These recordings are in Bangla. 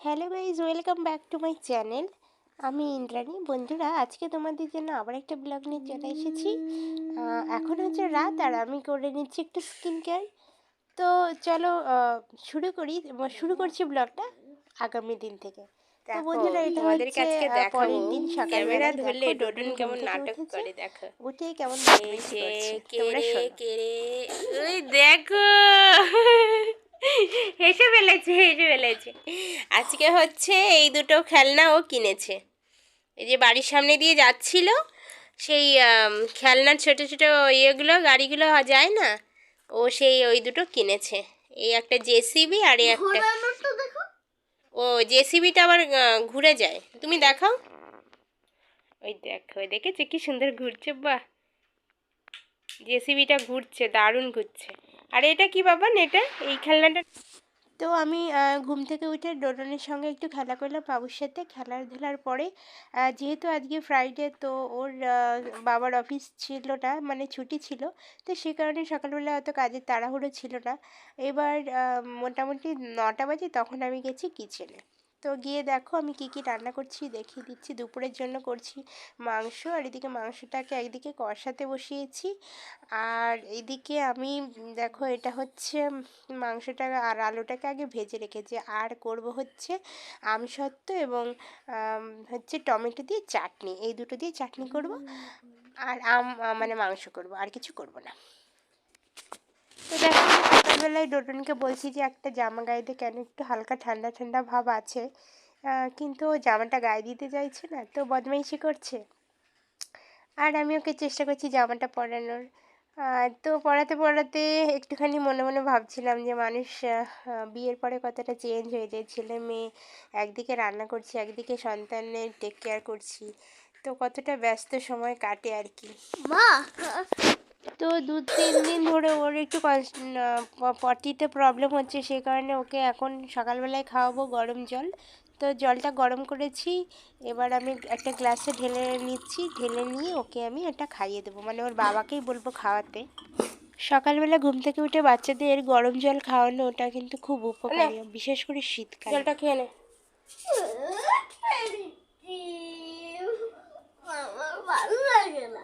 Hello guys welcome back to my channel আমি ইন্দ্রাণী। বন্ধুরা আজকে তোমাদের জন্য আবার একটা ব্লগ নিয়ে চলে এসেছি। এখন হচ্ছে রাত আর আমি করে নিচ্ছি একটু স্কিন কেয়ার তো চলো শুরু করি। শুরু করছি ব্লগটা আগামী দিন থেকে। তো বন্ধুরা এটা তোমাদেরকে হচ্ছে আজকে পরের দিন সকালবেলা ধরলে ডোডন কেমন নাটক। করে দেখো। কেমন তোমরা দেখো। হেসে ফেলেছে হেসে ফেলেছে। আজকে হচ্ছে এই দুটো খেলনা ও কিনেছে। এই যে বাড়ির সামনে দিয়ে যাচ্ছিল সেই খেলনার ছোট ছোট ইয়েগুলো গাড়িগুলো যায় না ও সেই ওই দুটো কিনেছে। এই একটা জেসিবি আর এই একটা ও জেসিবিটা আবার ঘুরে যায়। তুমি দেখাও। ওই দেখো ওই দেখেছে কি সুন্দর ঘুরছে? বাহ! জেসিবিটা ঘুরছে, দারুণ ঘুরছে। আর এটা কি বাবা এটা এই খেলনাটা? তো আমি ঘুম থেকে উঠে ডোডনের সঙ্গে একটু খেলা করলাম বাবুর সাথে। খেলার ধুলার পরে যেহেতু আজকে ফ্রাইডে তো ওর বাবার অফিস ছিল না মানে ছুটি ছিল, তো সে কারণে সকালবেলা অত কাজের তাড়াহুড়ো ছিল না। এবার মোটামুটি নটা বাজে, তখন আমি গেছি কিচেনে। তো গিয়ে দেখো আমি কী কী রান্না করছি দেখিয়ে দিচ্ছি দুপুরের জন্য করছি মাংস। আর এদিকে মাংসটাকে একদিকে কষাতে বসিয়েছি। আর এদিকে আমি দেখো এটা হচ্ছে মাংসটা আর আলুটাকে আগে ভেজে রেখেছি। আর করব হচ্ছে আমসত্ত্ব এবং হচ্ছে টমেটো দিয়ে চাটনি। এই দুটো দিয়ে চাটনি করব। আর আম মানে মাংস করব। আর কিছু করব না। তো দেখো, সকালবেলায় ডোডনকে বলছি যে একটা জামা গায়ে দিয়ে কেন একটু হালকা ঠান্ডা ঠান্ডা ভাব আছে। কিন্তু ও জামাটা গায়ে দিতে চাইছে না, তো বদমাইশি করছে। আর আমি ওকে চেষ্টা করছি জামাটা পরানোর। তো পড়াতে পড়াতে একটুখানি মনে মনে ভাবছিলাম যে মানুষ বিয়ের পরে কতটা চেঞ্জ হয়ে যায়, ছেলে মেয়ে, একদিকে রান্না করছি, একদিকে সন্তানের টেক কেয়ার করছি। তো কতটা ব্যস্ত সময় কাটে আর কি। তো দু তিন দিন ধরে ওর একটু পটিতে প্রবলেম হচ্ছে সেই কারণে ওকে এখন সকালবেলায় খাওয়াবো গরম জল। তো জলটা গরম করেছি এবার আমি একটা গ্লাসে ঢেলে নিচ্ছি ঢেলে নিয়ে ওকে আমি এটা খাইয়ে দেবো। মানে ওর বাবাকেই বলব খাওয়াতে। সকালবেলা ঘুম থেকে উঠে বাচ্চাদের গরম জল খাওয়ানো ওটা কিন্তু খুব উপকারী বিশেষ করে শীতকালে। জলটা খেয়ে নে। ভালো লাগে না।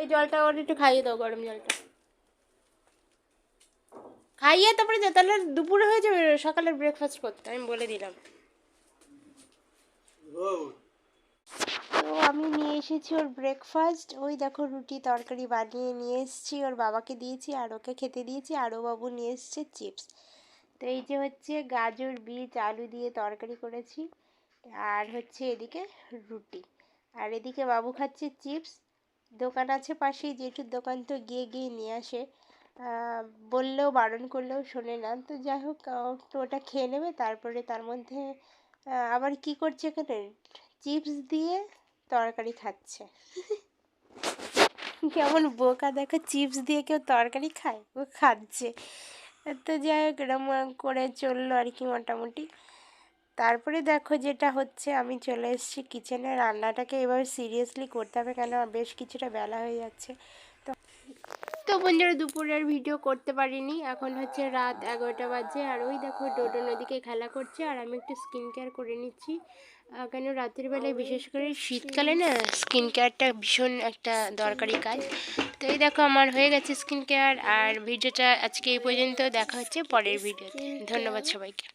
এই জলটা ওর একটু খাইয়ে দাও, গরম জলটা। খাইয়ে তারপরে যা, তাহলে দুপুরে হয়ে যাবে, সকালের ব্রেকফাস্ট করতে, আমি বলে দিলাম। তো আমি নিয়ে এসেছি ওর ব্রেকফাস্ট ওই দেখো রুটি তরকারি বানিয়ে নিয়ে এসেছি, ওর বাবাকে দিয়েছি, আর ওকে খেতে দিয়েছি, আর ও বাবু নিয়ে এসছে চিপস তো এই যে হচ্ছে গাজর, বীজ, আলু দিয়ে তরকারি করেছি, আর হচ্ছে এদিকে রুটি। আর এদিকে বাবু খাচ্ছে চিপস দোকান আছে পাশেই, জেঠুর দোকান তো গিয়ে গিয়ে নিয়ে আসে। বললেও, বারণ করলেও শোনে না। তো যাই হোক তো ওটা খেয়ে নেবে, তারপরে তার মধ্যে আবার কি করছে এখানে? চিপস দিয়ে তরকারি খাচ্ছে। কেমন বোকা, দেখো, চিপস দিয়ে কেউ তরকারি খায়? ও খাচ্ছে। তো যাই হোক, এরম করে চলল আর কি মোটামুটি। তারপরে দেখো যেটা হচ্ছে আমি চলে এসেছি কিচেনে রান্নাটাকে এবার সিরিয়াসলি করতে হবে কেন? বেশ কিছুটা বেলা হয়ে যাচ্ছে। তো তো বন্ধুরা দুপুরের ভিডিও করতে পারিনি। এখন হচ্ছে রাত এগারোটা বাজে আর ওই দেখো ডোডো নদীকে খেলা করছে আর আমি একটু স্কিন কেয়ার করে নিচ্ছি। কেন? রাতের বেলায় বিশেষ করে শীতকালে না স্কিন কেয়ারটা ভীষণ একটা দরকারি কাজ। তো এই দেখো আমার হয়ে গেছে স্কিন কেয়ার আর ভিডিওটা আজকে এই পর্যন্ত দেখা হচ্ছে পরের ভিডিওতে ধন্যবাদ সবাইকে।